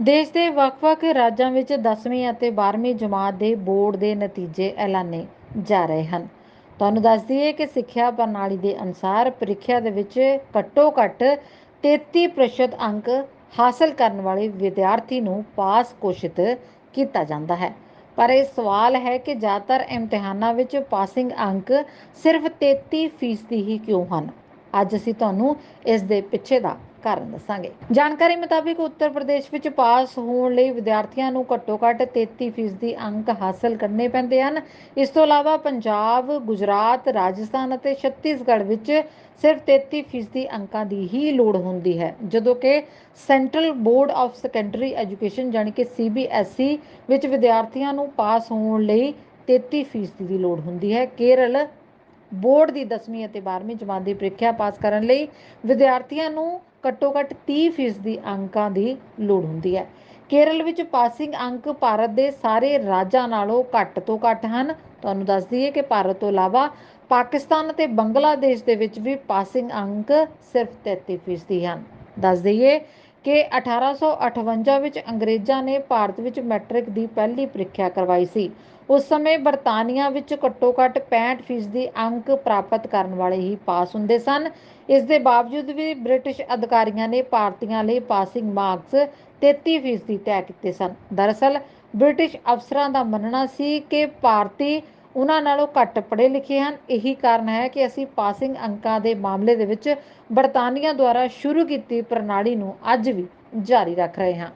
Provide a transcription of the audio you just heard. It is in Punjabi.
ਦੇਸ਼ ਦੇ ਵੱਖ-ਵੱਖ ਰਾਜਾਂ ਵਿੱਚ 10ਵੀਂ ਅਤੇ 12ਵੀਂ ਜਮਾਤ ਦੇ ਬੋਰਡ ਦੇ ਨਤੀਜੇ ਐਲਾਨੇ ਜਾ ਰਹੇ ਹਨ। ਤੁਹਾਨੂੰ ਦੱਸ ਦਈਏ ਕਿ ਸਿੱਖਿਆ ਪ੍ਰਣਾਲੀ ਦੇ ਅਨੁਸਾਰ ਪ੍ਰੀਖਿਆ ਦੇ ਵਿੱਚ ਘੱਟੋ-ਘੱਟ 33% ਅੰਕ ਹਾਸਲ ਕਰਨ ਵਾਲੇ ਵਿਦਿਆਰਥੀ ਨੂੰ ਪਾਸ ਘੋਸ਼ਿਤ ਕੀਤਾ ਜਾਂਦਾ ਹੈ। ਪਰ ਇਹ ਸਵਾਲ ਹੈ ਕਿ ਜ਼ਿਆਦਾਤਰ ਇਮਤਿਹਾਨਾਂ ਵਿੱਚ ਪਾਸਿੰਗ ਅੰਕ ਸਿਰਫ 33% ਹੀ ਕਿਉਂ ਹਨ? ਅੱਜ ਅਸੀਂ ਤੁਹਾਨੂੰ ਇਸ ਦੇ ਪਿੱਛੇ ਦਾ ਕਾਰਨ ਦੱਸਾਂਗੇ। ਜਾਣਕਾਰੀ ਮੁਤਾਬਿਕ ਉੱਤਰ ਪ੍ਰਦੇਸ਼ ਵਿੱਚ ਪਾਸ ਹੋਣ ਲਈ ਵਿਦਿਆਰਥੀਆਂ ਨੂੰ ਘੱਟੋ-ਘੱਟ 33% ਅੰਕ ਹਾਸਲ ਕਰਨੇ ਪੈਂਦੇ ਹਨ। ਇਸ ਤੋਂ ਇਲਾਵਾ ਪੰਜਾਬ, ਗੁਜਰਾਤ, ਰਾਜਸਥਾਨ ਅਤੇ ਛੱਤੀਸਗੜ੍ਹ ਵਿੱਚ ਸਿਰਫ 33% ਅੰਕਾਂ ਦੀ ਹੀ ਲੋੜ ਹੁੰਦੀ ਹੈ, ਜਦੋਂ ਕਿ central board of secondary education ਜਾਨੀ ਕਿ ਸੀਬੀਐਸਈ ਵਿੱਚ ਵਿਦਿਆਰਥੀਆਂ ਨੂੰ ਪਾਸ ਹੋਣ ਲਈ 33% ਦੀ ਲੋੜ ਹੁੰਦੀ ਹੈ। ਕੇਰਲ ਬੋਰਡ ਦੀ 10ਵੀਂ ਅਤੇ 12ਵੀਂ ਜਮਾਤ ਦੀ ਪ੍ਰੀਖਿਆ ਪਾਸ ਕਰਨ ਲਈ ਵਿਦਿਆਰਥੀਆਂ ਨੂੰ ਘੱਟੋ-ਘੱਟ 30% ਦੀ ਅੰਕਾਂ ਦੀ ਲੋੜ ਹੁੰਦੀ ਹੈ। ਕੇਰਲ ਵਿੱਚ ਪਾਸਿੰਗ ਅੰਕ ਭਾਰਤ ਦੇ ਸਾਰੇ ਰਾਜਾਂ ਨਾਲੋਂ ਘੱਟ ਤੋਂ ਘੱਟ ਹਨ। ਤੁਹਾਨੂੰ ਦੱਸ ਦਈਏ ਕਿ ਭਾਰਤ ਤੋਂ ਇਲਾਵਾ ਪਾਕਿਸਤਾਨ ਅਤੇ ਬੰਗਲਾਦੇਸ਼ ਦੇ ਵਿੱਚ ਵੀ ਪਾਸਿੰਗ ਅੰਕ ਸਿਰਫ 33% ਹਨ। ਦੱਸ ਦਈਏ ਕਿ 1858 ਵਿੱਚ ਅੰਗਰੇਜ਼ਾਂ ਨੇ ਭਾਰਤ ਵਿੱਚ ਮੈਟ੍ਰਿਕ ਦੀ ਪਹਿਲੀ ਪ੍ਰੀਖਿਆ ਕਰਵਾਈ ਸੀ। ਉਸ ਸਮੇਂ ਬਰਤਾਨੀਆ ਵਿੱਚ ਘੱਟੋ-ਘੱਟ 65% ਅੰਕ ਪ੍ਰਾਪਤ ਕਰਨ ਵਾਲੇ ਹੀ ਪਾਸ ਹੁੰਦੇ ਸਨ। ਇਸ ਦੇ ਬਾਵਜੂਦ ਵੀ ਬ੍ਰਿਟਿਸ਼ ਅਧਿਕਾਰੀਆਂ ਨੇ ਭਾਰਤੀਆਂ ਲਈ ਪਾਸਿੰਗ ਮਾਰਕਸ 33% ਤੈਅ ਕੀਤੇ ਸਨ। ਦਰਅਸਲ, ਬ੍ਰਿਟਿਸ਼ ਅਫਸਰਾਂ ਦਾ ਮੰਨਣਾ ਸੀ ਕਿ ਭਾਰਤੀ ਉਹਨਾਂ ਨਾਲੋਂ ਘੱਟ ਪੜ੍ਹੇ ਲਿਖੇ ਹਨ। ਇਹੀ ਕਾਰਨ ਹੈ ਕਿ ਅਸੀਂ ਪਾਸਿੰਗ ਅੰਕਾਂ ਦੇ ਮਾਮਲੇ ਦੇ ਵਿੱਚ ਬਰਤਾਨੀਆ ਦੁਆਰਾ ਸ਼ੁਰੂ ਕੀਤੀ ਪ੍ਰਣਾਲੀ ਨੂੰ ਅੱਜ ਵੀ ਜਾਰੀ ਰੱਖ ਰਹੇ ਹਾਂ।